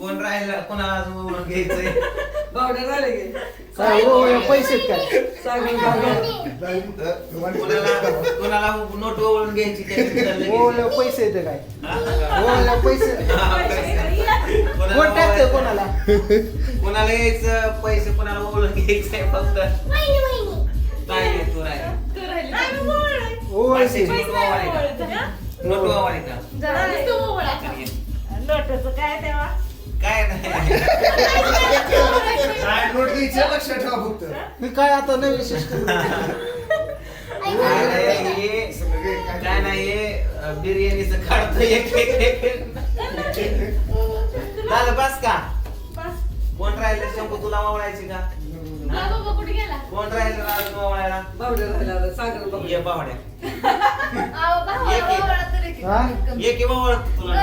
कोण राहिला कोणाला अजून ओळख घ्यायचंय? बावड्या झाले गे काय हो हो, पैसे काय कोणाला कोणाला नोट ओळून घ्यायची त्याची हो, पैसे येते काय? ओवळल्यावर पैसे कोणाला कोण टाकतंय ओवाळायचं? कोणाला? कोणाला यायचं पैसे कोणाला ओळख घ्यायचंय फक्त? काय तू राहिला? ओवळशी नोट ओवाळायचं का? नोट ओवाळायचं लोटाचं काय तेव्हा? काय नाही. काय नोट घ्यायचं लक्षात ठेवा फक्त. मी काय आता काय नाही, हे- काय नाही हे, अं, बिर्याणीचं काढतो एक एक एक झालं बस का? कोण राहिलं? शंभू तुला ओवाळायची का? कुठे गेला कोण राहिलं? अजून ओवाळायला बावड्या झाल्या सागर ये बावड्या. बावड्या. अहो, भावाला एक- एक. ओवाळा तरी किती हा? कमी. ये किंवा ओळख तुला.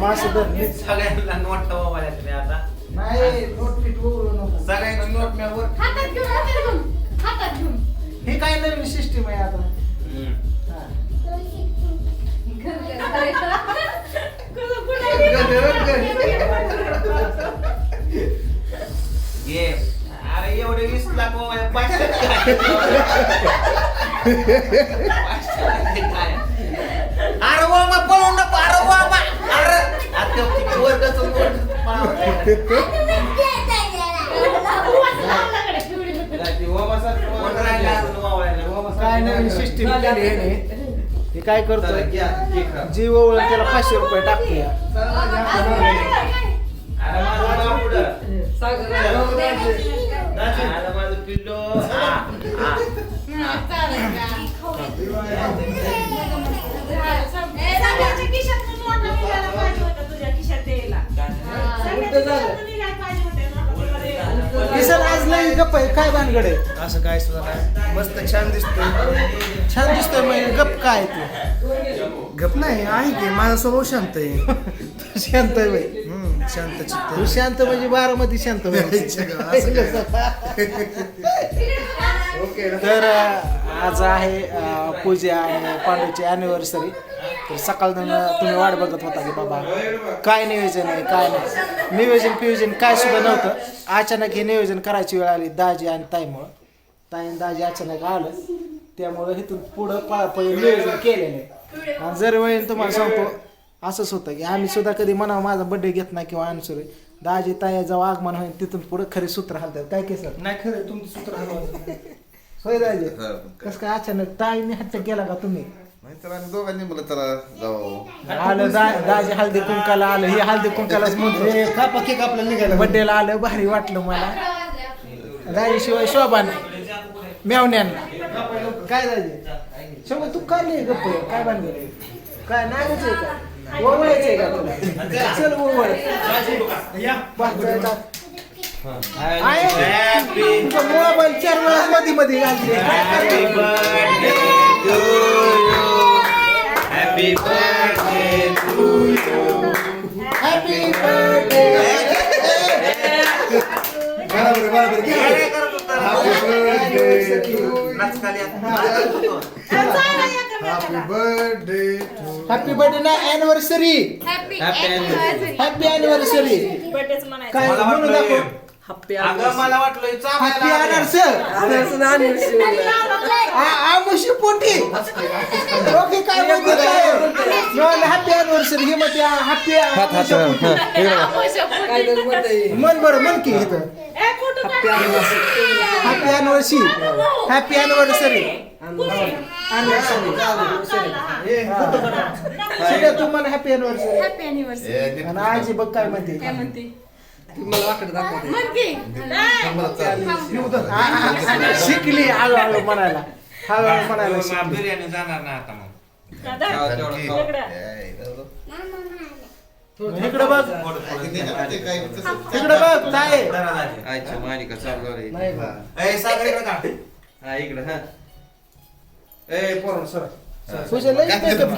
मासे धर मीच. सगळ्यांना नोट ओवाळ्या तुम्ही आता नाही नोट पीठ ओवळू नको सगळ्यांना नोट मी वर हातात घेऊन हातात घेऊन हातात घेऊन हे काय नवीन सिस्टीम आहे आता हा. ये अरे एवढे वीस लाख ओवाळ्या पाचशे? अरे पळून नको अरे अरे आता वर्गाचं? काय नवीन सिस्टीम केली आहे ने. हे काय करतोय? घ्या, केक खा. जी ओवळ त्याला पाचशे रुपये टाकतोय माझं पिल्लो. गप्प आहे काय भानगड आहे? असं काय सुद्धा नाही. मस्त छान दिसतोय. छान दिसतोय मग गप काय तू? गप नाही आहे की माझा स्वभाव शांत आहे. तू शांत आहे बाई. हम्म, शांत चित्त तू शांत म्हणजे बारामती शांत ओके. तर अं, आज आहे अं, पूजा आणि पांडूची अॅनिव्हर्सरी तर सकाळ तुम्ही वाट बघत होता की बाबा काय नियोजन आहे काय नाही. नियोजन पियोजन काय सुद्धा नव्हतं. अचानक हे नियोजन करायची वेळ आली दाजी आणि ताईमुळं. ताई आणि दाजी अचानक आलं. त्यामुळं इथून पुढं पळापळी नियोजन केलेलं आहे. आणि जर वेळेन तुम्हाला सांगतो असंच होतं की आम्ही सुद्धा कधी म्हणावं माझा बड्डे घेत नाही किंवा अनसुरे दाजी ताई जेव्हा आगमन होईल तिथून पुढं खरे सूत्र हालतात. काय केसर नाही खरं तुमचं सूत्र हलवायचं होय राजे कस काय अचानक टाळीने हट्ट केला का तुम्ही? नाही तर आम्ही दोघांनी मला चला जाऊ. आलं दा- दाजी हळदी कुंकाला आलं हे हळदी कुंकालाच म्हणतो. हे कापा केक आपल्याला निघायला? बड्डेला आलं भारी वाटलं मला. दाजी शिवाय शोभा नाही. मेवण्यांना. काय दाजी? शोभा तू काय नाही गप्प आहे? काय बांधलं काय नागच आहे का? तुला? चल ओवळ. मोबाईल चार वेळा मध्ये मध्ये घालते. Happy birthday to you. Happy birthday बरोबर बरोबर. हॅपी बर्थडे हॅपी बर्थडे ना अॅनिव्हर्सरी हॅपी हॅपी अॅनिव्हर्सरी काय म्हणून दाखव हप्पी अगं मला वाटलं हे हॅपी लागलं. अॅनिव्हर्सरी आमुशी पोटी ओके काय म्हणते काय हॅपी अॅनिव्हर्सरी हे म्हणते हॅपी काय तरी म्हणताय मन बरं मन की हॅपी अॅनिव्हर्सरी हॅपी अॅनिव्हर्सरी तू म्हण हॅपी अॅनिव्हर्सरी हॅपी अॅनिव्हर्सरी आणि आजी बघ काय म्हणते काय म्हणते मला वाकडं दाखवते. म्हण की आ- आ- आ- शिकली हळूहळू म्हणायला. हळूहळू म्हणायला मग शिकली. बिर्याणी जाणार ना आता मग. इकडं बघ. इकडं बघ काय जरा झाली. आईच्या मालिका चालू झाली नाही बा. ए, सागर इकडं काढ. हा इकडे हा. ए पोरण सर. लई मेकअप.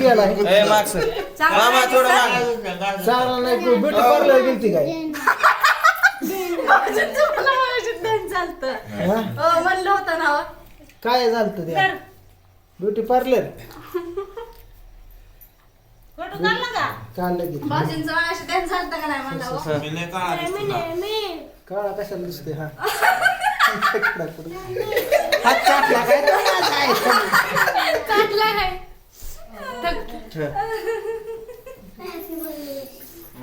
मामा, थोडं माग. चांगला नाही ब्युटी पार्लर गेलती काय तुम्हाला मगाशी ध्यान चालतं हा? अ, म्हणलं होतं ना काय झालं त्या ब्युटी पार्लर? काढला का? काढलं की. भाऊजींचं अशी त्यांचं चालतं का नाही मला हो? मी लय काळा दिसतो ना. कशाला दिसते हा? हात चाटला काय? काय? काढला आहे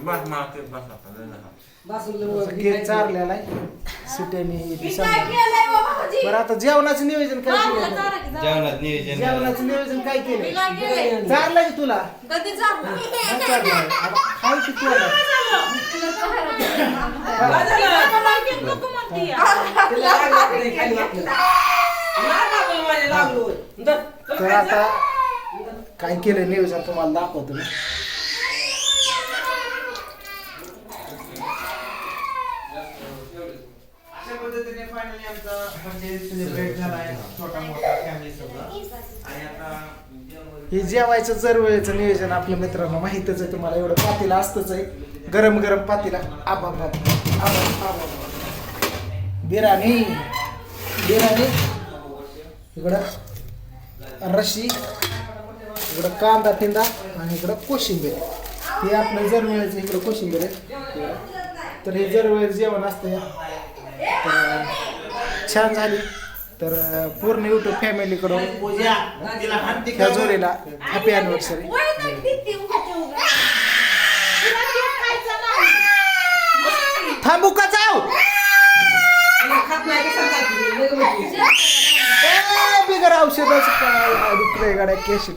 बस मला तेच बस आता, लय झालं. केक चारलेला आहे हो? बरं आता जेवणाचं नियोजन काय केलं. जेवणात नियोजन जेवणाचं नियोजन काय केलं? चारलं की तुला कधी चाललं? हा, चारलं आहे. आता खाऊ की तू आता? नको म्हणते, नको म्हणते. खाली वाटलं माझे लागलो धर. तर आता काय केलं नियोजन तुम्हाला दाखवतो मी अशा पद्धतीने फायनली आमचा बर्थडे सेलिब्रेट झालाय छोटा मोठा फॅमिली सगळं आणि आता हे जेवायचं जर वेळेचं नियोजन आपल्या मित्रांना माहितच आहे तुम्हाला एवढं पातीला असतंच आहे. गरम गरम पातीला आबा बिराणी बिराणी इकडं रशी. इकडं कांदा पिंदा आणि इकडं कोशिंबीर. हे आपलं जर वेळेचं इकडं कोशिंबीर आहे. तर हे जर वेळेस जेवण असतं तर छान झाली. तर पूर्ण युट्यूब फॅमिलीकडून पूजा तिला हात त्या जोडीला हॅपी अॅनिव्हर्सरी. थांबू का जाऊ? बिगर औषधाचं काय गाड्या केश.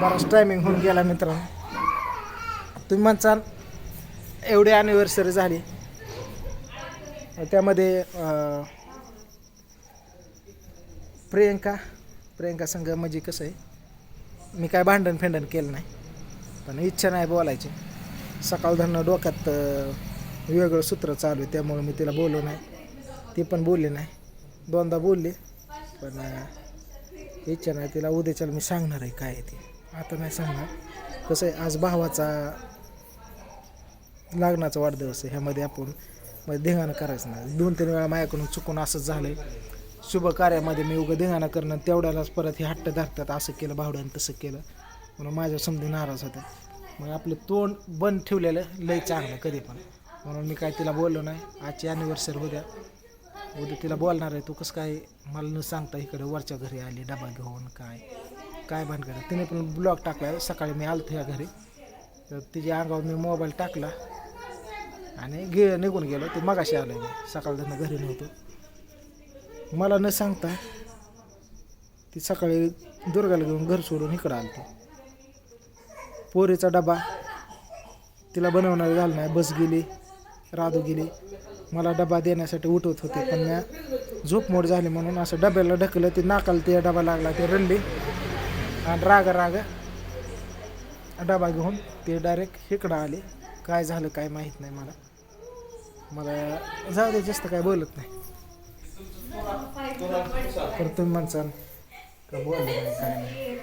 बराच टायमिंग होऊन गेला मित्रांनो. तुम्ही म्हणचाल एवढी अॅनिव्हर्सरी झाली. त्यामध्ये प्रियंका प्रियंका संघ म्हणजे कसं आहे मी काय भांडण फेंडण केलं नाही पण इच्छा नाही बोलायची. सकाळधरणं डोक्यात वेगळं सूत्र चालू आहे त्यामुळे मी तिला बोललो नाही. ती पण बोलली नाही. दोनदा बोलली पण इच्छा नाही तिला उद्याच्याला मी सांगणार आहे काय आहे ते. आता नाही सांगणार. कसं आहे आज भावाचा लग्नाचा वाढदिवस आहे ह्यामध्ये आपण म्हणजे धिंगाणं करायचं नाही. दोन तीन वेळा माझ्याकडून चुकून असंच झालं शुभ कार्यामध्ये मी उगं धिंगाणं करणं तेवढ्यालाच परत हे हट्ट धरतात असं केलं भावड्यानं तसं केलं. म्हणून माझ्या समधी नाराज होत्या. मग आपलं तोंड बंद ठेवलेलं लय चांगलं कधी पण. म्हणून मी काय तिला बोललो नाही आजची ॲनिव्हर्सरी उद्या उद्या तिला बोलणार आहे तू कसं काय मला न सांगता इकडे वरच्या घरी आली डबा घेऊन काय काय भानगड तिने पण ब्लॉग टाकला सकाळी मी आलो या घरी. तर तिच्या अंगावर मी मोबाईल टाकला. आणि गे निघून गेलो. ते मगाशी आलो मी. सकाळ त्यांना घरी नव्हतो. मला न सांगता ती सकाळी दुर्गाला घेऊन घर सोडून इकडं आलतो. पोरीचा डबा. तिला बनवणार झालं नाही. बस गेली. राधू गेली. मला डबा देण्यासाठी उठवत होते पण मी झोपमोड झाली म्हणून असं डब्याला ढकलं ते नाकाला ते डबा लागला ते रडली. आणि राग राग. डबा घेऊन ते डायरेक्ट इकडं आले. काय झालं काय माहीत नाही मला. मला जाऊ दे जास्त काय बोलत नाही. तर तुम्ही म्हणसाल का नाही काय नाही.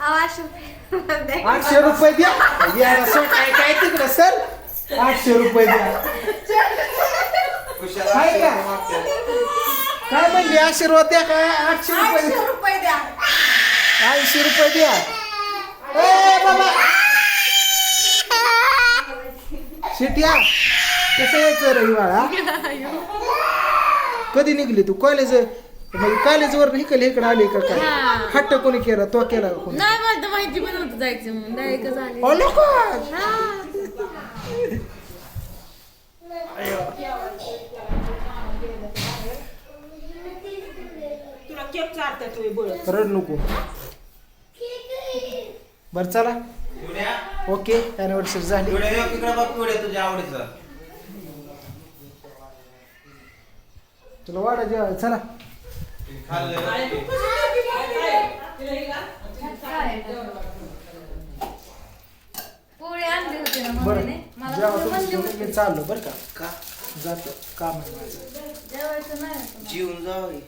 आठशे रुपये. द्या. काय काय तिकडं सर? आठशे रुपये द्या. का? काय म्हणले आशीर्वाद द्या काय आठशे रुपये आठशे रुपये द्या. ऐंशी रुपये द्या. ए बाबा. शिट्या कसं यायचं रे हिवाळा? कधी निघली तू? कॉलेज म्हणजे कॉलेजवर इकडे इकडे आली का काय? हट्ट कोणी केला तो केला का कोणी? नाही मला तर माहिती पण नव्हतं जायचं म्हणून. डायरेक्ट झाली. अहो, नको. तुला केक चालतात तुम्ही बोलत. रड नको. बरं चला. ओके अॅनिव्हर्सरी झाली. तुला वाडा जेवाय चला. बरं तुम्ही. मी चाललो बरं का? का जातो काम आहे माझं. जीवन.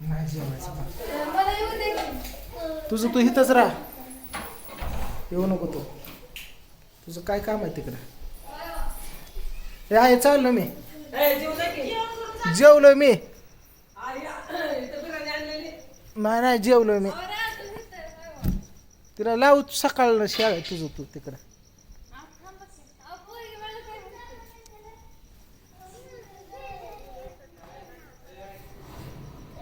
नाही जेवायचं. तुझं तू इथंच राहा. येऊ नको तू. तुझं काय काम आहे तिकडं? हे आहे चाललो मी. जेवलं मी. नाही नाही जेवलोय मी. तिला लावू शाळेत तुझं तू तिकडं.